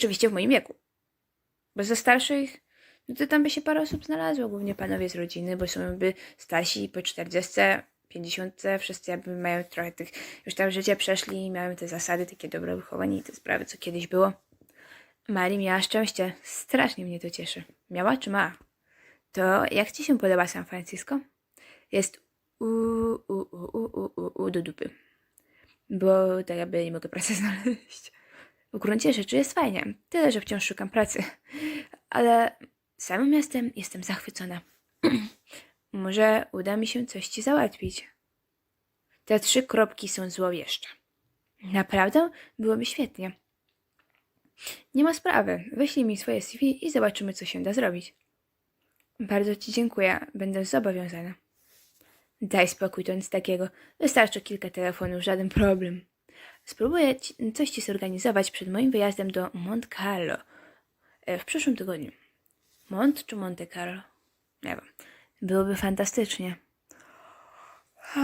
Oczywiście w moim wieku. Bo ze starszych, no to tam by się parę osób znalazło, głównie panowie z rodziny, bo są by starsi po 40, 50, wszyscy jakby mają trochę tych, już tam życie przeszli i mają te zasady takie dobre wychowanie i te sprawy, co kiedyś było. Mari miała szczęście, strasznie mnie to cieszy. Miała czy ma? To jak ci się podoba San Francisco? Jest u, u, u, u, u, u, u do dupy. Bo tak jakby nie mogę pracy znaleźć. W gruncie rzeczy jest fajnie, tyle że wciąż szukam pracy. Ale samym miastem jestem zachwycona. Może uda mi się coś ci załatwić. Te trzy kropki są złowieszcze. Naprawdę byłoby świetnie. Nie ma sprawy. Wyślij mi swoje CV i zobaczymy, co się da zrobić. Bardzo ci dziękuję. Będę zobowiązana. Daj spokój, to nic takiego. Wystarczy kilka telefonów, żaden problem. Spróbuję coś ci zorganizować przed moim wyjazdem do Monte Carlo e, w przyszłym tygodniu. Mont czy Monte Carlo? Nie wiem. Byłoby fantastycznie.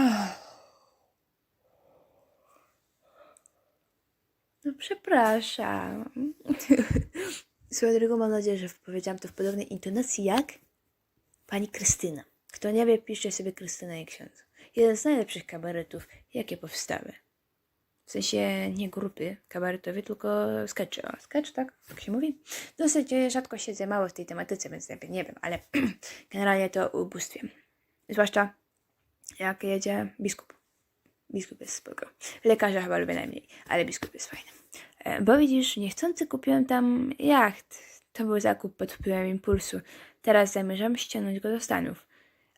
No przepraszam. Swoją drogą mam nadzieję, że powiedziałam to w podobnej intonacji jak pani Krystyna. Kto nie wie, pisze sobie Krystyna i ksiądz. Jeden z najlepszych kabaretów, jakie powstały. W sensie nie grupy kabaretowej, tylko sketchy. O, sketch, tak? Tak się mówi? Dosyć e, rzadko siedzę mało w tej tematyce, więc nie wiem, ale generalnie to ubóstwie. Zwłaszcza jak jedzie biskup. Biskup jest spoko. Lekarza chyba lubię najmniej, ale biskup jest fajny. E, Bo widzisz, niechcący kupiłem tam jacht. To był zakup pod wpływem impulsu. Teraz zamierzam ściągnąć go do Stanów.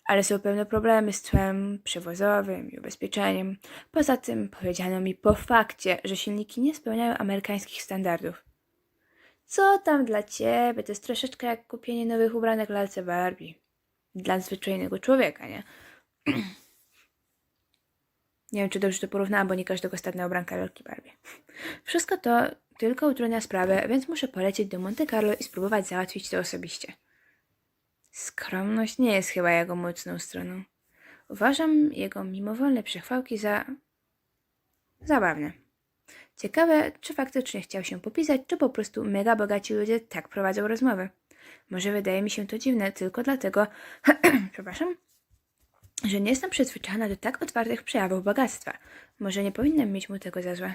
Ale są pewne problemy z cłem przewozowym i ubezpieczeniem. Poza tym powiedziano mi po fakcie, że silniki nie spełniają amerykańskich standardów. Co tam dla ciebie? To jest troszeczkę jak kupienie nowych ubranek lalce Barbie. Dla zwyczajnego człowieka, nie? Nie wiem, czy dobrze to porównałam, bo nie każdego stać na ubranka lalki Barbie. Wszystko to tylko utrudnia sprawę, więc muszę polecieć do Monte Carlo i spróbować załatwić to osobiście. Skromność nie jest chyba jego mocną stroną. Uważam jego mimowolne przechwałki za zabawne. Ciekawe, czy faktycznie chciał się popisać, czy po prostu mega bogaci ludzie tak prowadzą rozmowy. Może wydaje mi się to dziwne tylko dlatego, przepraszam, że nie jestem przyzwyczajona do tak otwartych przejawów bogactwa. Może nie powinnam mieć mu tego za złe.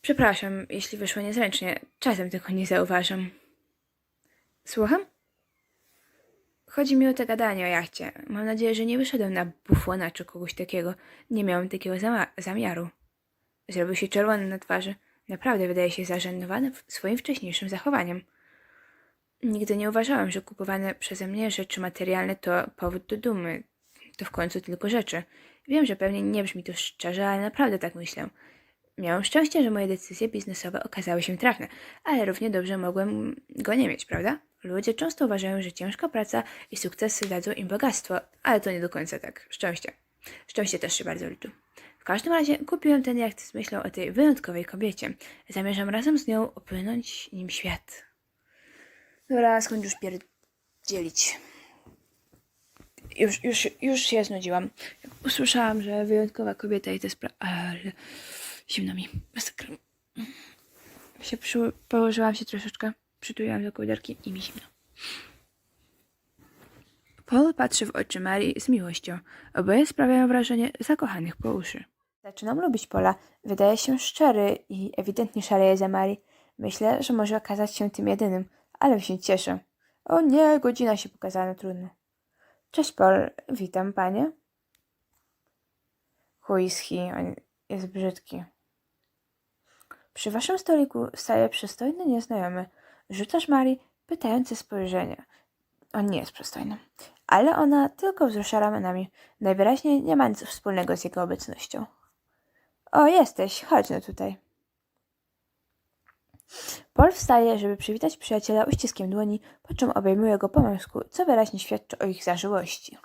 Przepraszam, jeśli wyszło niezręcznie. Czasem tego nie zauważam. Słucham? Chodzi mi o te gadanie o jachcie. Mam nadzieję, że nie wyszedłem na bufona czy kogoś takiego. Nie miałem takiego zamiaru. Zrobił się czerwony na twarzy. Naprawdę wydaje się zażenowany swoim wcześniejszym zachowaniem. Nigdy nie uważałem, że kupowane przeze mnie rzeczy materialne to powód do dumy. To w końcu tylko rzeczy. Wiem, że pewnie nie brzmi to szczerze, ale naprawdę tak myślę. Miałem szczęście, że moje decyzje biznesowe okazały się trafne, ale równie dobrze mogłem go nie mieć, prawda? Ludzie często uważają, że ciężka praca i sukcesy dadzą im bogactwo, ale to nie do końca tak. Szczęście. Szczęście też się bardzo liczy. W każdym razie kupiłem ten jacht z myślą o tej wyjątkowej kobiecie. Zamierzam razem z nią opłynąć nim świat. Dobra, skończ już pierdzielić. Już, już, już się znudziłam. Usłyszałam, że wyjątkowa kobieta i te sprawy... Ale zimno mi. Masakra. Się przy... Położyłam się troszeczkę, przytuliłam do kołderki i mi zimno. Paul patrzy w oczy Marii z miłością. Oboje sprawiają wrażenie zakochanych po uszy. Zaczynam lubić Pola. Wydaje się szczery i ewidentnie szaleje za Marii. Myślę, że może okazać się tym jedynym, ale się cieszę. O nie, godzina się pokazała na trudno. Cześć Paul, witam panie. Whisky, on jest brzydki. Przy waszym stoliku staje przystojny nieznajomy. Rzucasz Marii pytające spojrzenie. On nie jest przystojny. Ale ona tylko wzrusza ramionami. Najwyraźniej nie ma nic wspólnego z jego obecnością. O, jesteś, chodź no tutaj. Paul wstaje, żeby przywitać przyjaciela uściskiem dłoni, po czym obejmuje go po męsku, co wyraźnie świadczy o ich zażyłości.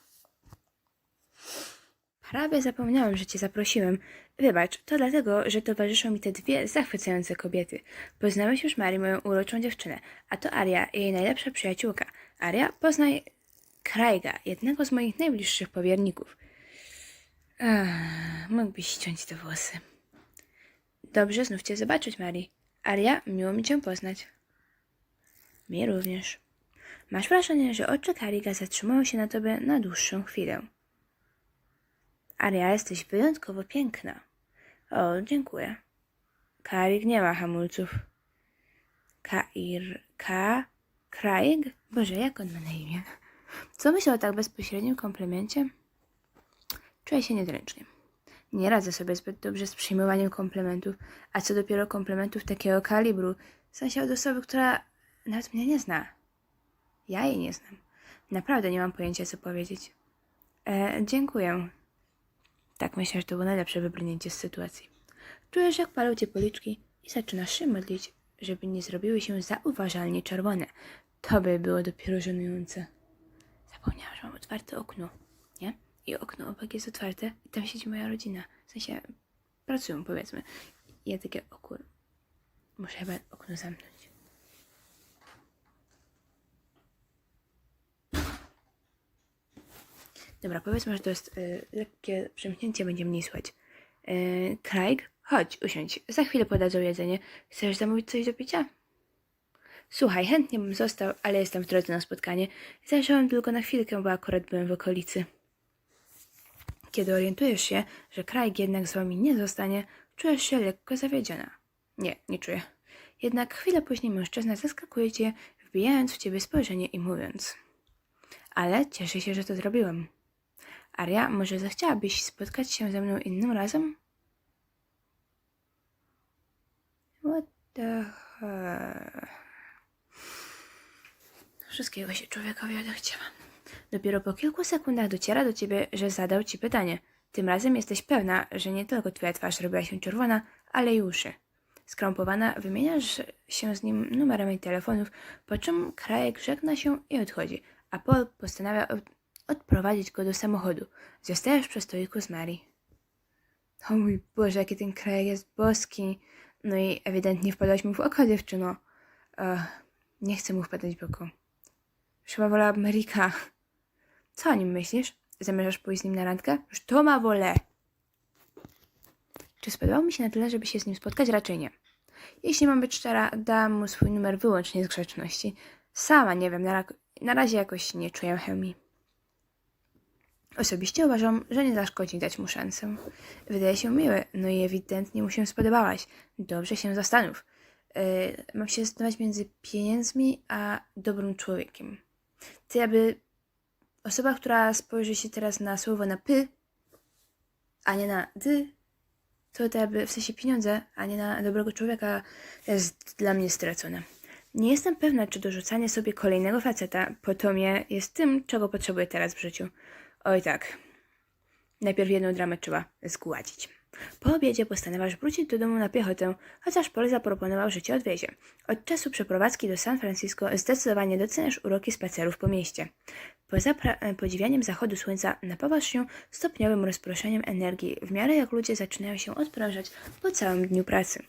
Prawie zapomniałem, że cię zaprosiłem. Wybacz, to dlatego, że towarzyszą mi te dwie zachwycające kobiety. Poznałeś już Mari, moją uroczą dziewczynę, a to Aria, jej najlepsza przyjaciółka. Aria, poznaj Kraiga, jednego z moich najbliższych powierników. Ach, mógłbyś ściąć te włosy. Dobrze znów cię zobaczyć, Mari. Aria, miło mi cię poznać. Mi również. Masz wrażenie, że oczy Kariga zatrzymują się na tobie na dłuższą chwilę. Aria, jesteś wyjątkowo piękna. O, dziękuję. Karik nie ma hamulców. Kair... Ka... Craig? Boże, jak on ma na imię? Co myślał o tak bezpośrednim komplemencie? Czuję się niezręcznie. Nie radzę sobie zbyt dobrze z przyjmowaniem komplementów, a co dopiero komplementów takiego kalibru, w sensie od osoby, która nawet mnie nie zna. Ja jej nie znam. Naprawdę nie mam pojęcia, co powiedzieć. E, dziękuję. Tak myślę, że to było najlepsze wybrnięcie z sytuacji. Czujesz, jak palą cię policzki i zaczynasz się modlić, żeby nie zrobiły się zauważalnie czerwone. To by było dopiero żenujące. Zapomniałam, że mam otwarte okno, nie? I okno obok jest otwarte i tam siedzi moja rodzina. W sensie pracują, powiedzmy. I ja takie, o kur... Muszę chyba okno zamknąć. Dobra, powiedzmy, że to jest y, lekkie przymknięcie, będzie mniej słychać. Y, Craig, chodź, usiądź. Za chwilę podadzą jedzenie. Chcesz zamówić coś do picia? Słuchaj, chętnie bym został, ale jestem w drodze na spotkanie. Zajrzałem tylko na chwilkę, bo akurat byłem w okolicy. Kiedy orientujesz się, że Craig jednak z wami nie zostanie, czujesz się lekko zawiedziona. Nie, nie czuję. Jednak chwilę później mężczyzna zaskakuje cię, wbijając w ciebie spojrzenie i mówiąc. Ale cieszę się, że to zrobiłem. Aria, może zechciałabyś spotkać się ze mną innym razem? What the hell? Wszystkiego się człowiekowi odechciała. Dopiero po kilku sekundach dociera do ciebie, że zadał ci pytanie. Tym razem jesteś pewna, że nie tylko twoja twarz robiła się czerwona, ale i uszy. Skrąpowana wymieniasz się z nim numerami telefonów, po czym krajek żegna się i odchodzi, a Paul postanawia odprowadzić go do samochodu. Zostajesz przy stoliku z Mary. O mój Boże, jaki ten kraj jest boski. No i ewidentnie wpadłaś mu w oko, dziewczyno. Ech, nie chcę mu wpadać w oko. Chyba wolę Ameryka. Co o nim myślisz? Zamierzasz pójść z nim na randkę? Już to ma wolę. Czy spodobało mi się na tyle, żeby się z nim spotkać? Raczej nie. Jeśli mam być szczera, dam mu swój numer wyłącznie z grzeczności. Sama nie wiem, na, na razie jakoś nie czuję chemii. Osobiście uważam, że nie zaszkodzi dać mu szansę. Wydaje się miły, no i ewidentnie mu się spodobałaś. Dobrze się zastanów. Yy, mam się zastanawiać między pieniędzmi a dobrym człowiekiem. Ty aby osoba, która spojrzy się teraz na słowo na py, a nie na dy, to te jakby w sensie pieniądze, a nie na dobrego człowieka jest dla mnie stracone. Nie jestem pewna, czy dorzucanie sobie kolejnego faceta po tomie jest tym, czego potrzebuję teraz w życiu. Oj tak. Najpierw jedną dramę trzeba zgładzić. Po obiedzie postanawiasz wrócić do domu na piechotę, chociaż Paul zaproponował, że cię odwiezie. Od czasu przeprowadzki do San Francisco zdecydowanie doceniasz uroki spacerów po mieście. Poza pra- podziwianiem zachodu słońca napawasz się stopniowym rozproszeniem energii, w miarę jak ludzie zaczynają się odprężać po całym dniu pracy.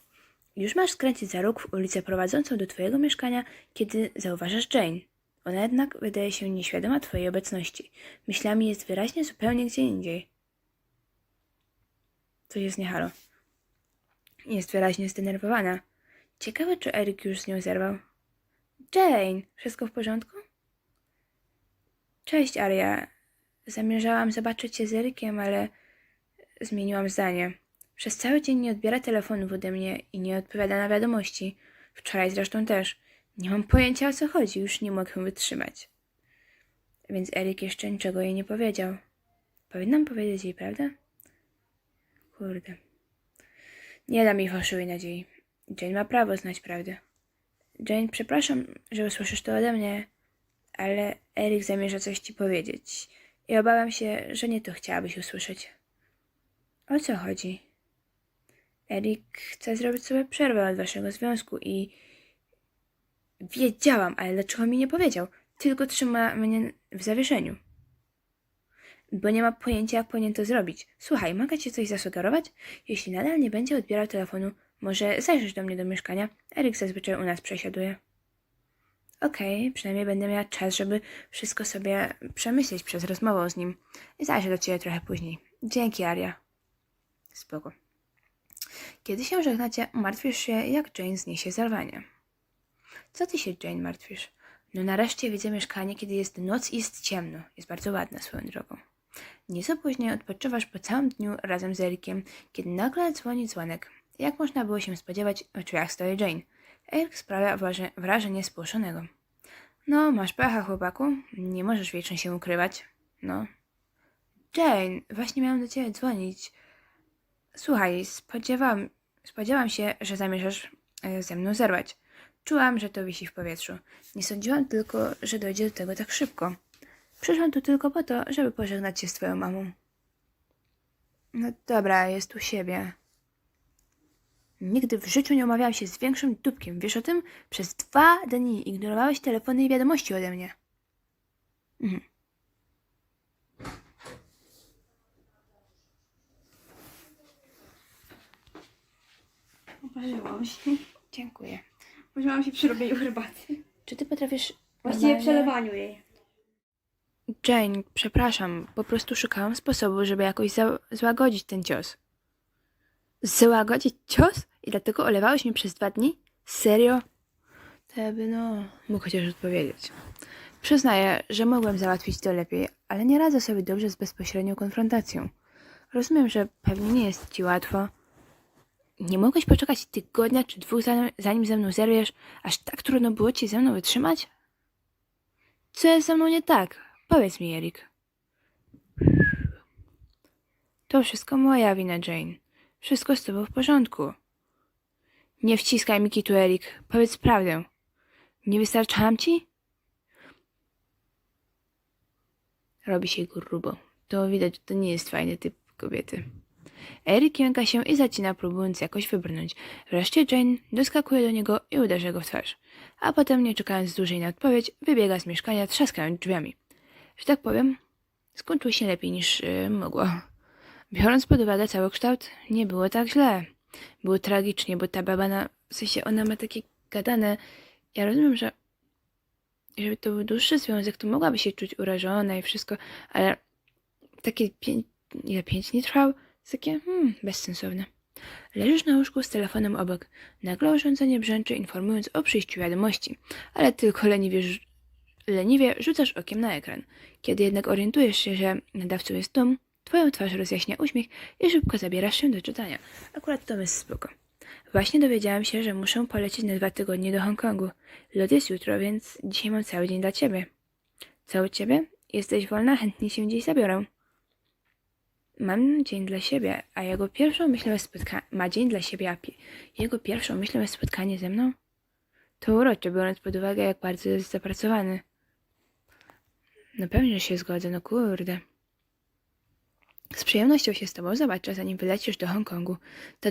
Już masz skręcić za róg w ulicę prowadzącą do twojego mieszkania, kiedy zauważasz Jane. Ona jednak wydaje się nieświadoma twojej obecności. Myślami jest wyraźnie zupełnie gdzie indziej. To jest nie halo. Jest wyraźnie zdenerwowana. Ciekawe, czy Erik już z nią zerwał. Jane, wszystko w porządku? Cześć, Aria. Zamierzałam zobaczyć cię z Erykiem, ale zmieniłam zdanie. Przez cały dzień nie odbiera telefonów ode mnie i nie odpowiada na wiadomości. Wczoraj zresztą też. Nie mam pojęcia o co chodzi, już nie mogę wytrzymać. Więc Erik jeszcze niczego jej nie powiedział. Powinnam powiedzieć jej, prawda? Kurde. Nie dam jej fałszywej nadziei. Jane ma prawo znać prawdę. Jane, przepraszam, że usłyszysz to ode mnie, ale Erik zamierza coś ci powiedzieć i obawiam się, że nie to chciałabyś usłyszeć. O co chodzi? Erik chce zrobić sobie przerwę od waszego związku i wiedziałam, ale dlaczego mi nie powiedział? Tylko trzyma mnie w zawieszeniu. Bo nie ma pojęcia, jak powinien to zrobić. Słuchaj, mogę ci coś zasugerować? Jeśli nadal nie będzie odbierał telefonu, może zajrzysz do mnie do mieszkania. Erik zazwyczaj u nas przesiaduje. Okej, przynajmniej będę miała czas, żeby wszystko sobie przemyśleć przez rozmowę z nim. Zajrzę do ciebie trochę później. Dzięki, Aria. Spoko. Kiedy się żegnacie, martwisz się, jak Jane zniesie zerwanie. Co ty się, Jane, martwisz? No nareszcie widzę mieszkanie, kiedy jest noc i jest ciemno. Jest bardzo ładne swoją drogą. Nieco później odpoczywasz po całym dniu razem z Erikiem, kiedy nagle dzwoni dzwonek. Jak można było się spodziewać, w drzwiach stoi Jane. Erik sprawia wraże- wrażenie spłoszonego. No, masz pecha, chłopaku. Nie możesz wiecznie się ukrywać. No. Jane, właśnie miałam do ciebie dzwonić. Słuchaj, spodziewam, spodziewam się, że zamierzasz e, ze mną zerwać. Czułam, że to wisi w powietrzu. Nie sądziłam tylko, że dojdzie do tego tak szybko. Przyszłam tu tylko po to, żeby pożegnać się z twoją mamą. No dobra, jest u siebie. Nigdy w życiu nie umawiałam się z większym dupkiem. Wiesz o tym? Przez dwa dni ignorowałeś telefony i wiadomości ode mnie. Mhm. Oparzyłam się. Dziękuję. Użyłam się przy robieniu herbaty. Czy ty potrafisz... Właściwie normalnie- przelewaniu jej. Jane, przepraszam, po prostu szukałam sposobu, żeby jakoś za- złagodzić ten cios. Złagodzić cios? I dlatego olewałeś mnie przez dwa dni? Serio? To by no, mógł chociaż odpowiedzieć. Przyznaję, że mogłem załatwić to lepiej, ale nie radzę sobie dobrze z bezpośrednią konfrontacją. Rozumiem, że pewnie nie jest ci łatwo. Nie mogłeś poczekać tygodnia czy dwóch, zanim, ze mną zerwiesz, aż tak trudno było ci ze mną wytrzymać? Co jest ze mną nie tak? Powiedz mi, Erik. To wszystko moja wina, Jane. Wszystko z tobą w porządku. Nie wciskaj mi kitu, Erik. Powiedz prawdę. Nie wystarczałam ci? Robi się grubo. To widać, że to nie jest fajny typ kobiety. Erik jąka się i zacina, próbując jakoś wybrnąć. Wreszcie Jane doskakuje do niego i uderza go w twarz. A potem, nie czekając dłużej na odpowiedź, wybiega z mieszkania, trzaskając drzwiami. Że tak powiem, skończyło się lepiej niż yy, mogło. Biorąc pod uwagę cały kształt, nie było tak źle. Było tragicznie, bo ta baba na... W sensie ona ma takie gadane... Ja rozumiem, że żeby to był dłuższy związek, to mogłaby się czuć urażona i wszystko, ale takie pięć... Ile pięć dni trwał? Takie, hmm, bezsensowne. Leżysz na łóżku z telefonem obok. Nagle urządzenie brzęczy, informując o przyjściu wiadomości, ale tylko leniwie, leniwie rzucasz okiem na ekran. Kiedy jednak orientujesz się, że nadawcą jest Tom, twoją twarz rozjaśnia uśmiech i szybko zabierasz się do czytania. Akurat Tom jest spoko. Właśnie dowiedziałam się, że muszę polecieć na dwa tygodnie do Hongkongu. Lot jest jutro, więc dzisiaj mam cały dzień dla ciebie. Co u ciebie? Jesteś wolna? Chętnie się dziś zabiorę. Mam dzień dla siebie, a jego pierwszą myślę spotkanie... Ma dzień dla siebie, a jego pierwszą myślą jest spotkanie ze mną? To urocze, biorąc pod uwagę, jak bardzo jest zapracowany. No pewnie, się zgodzę, no kurde. Z przyjemnością się z tobą zobaczę, zanim wylecisz do Hongkongu. Ta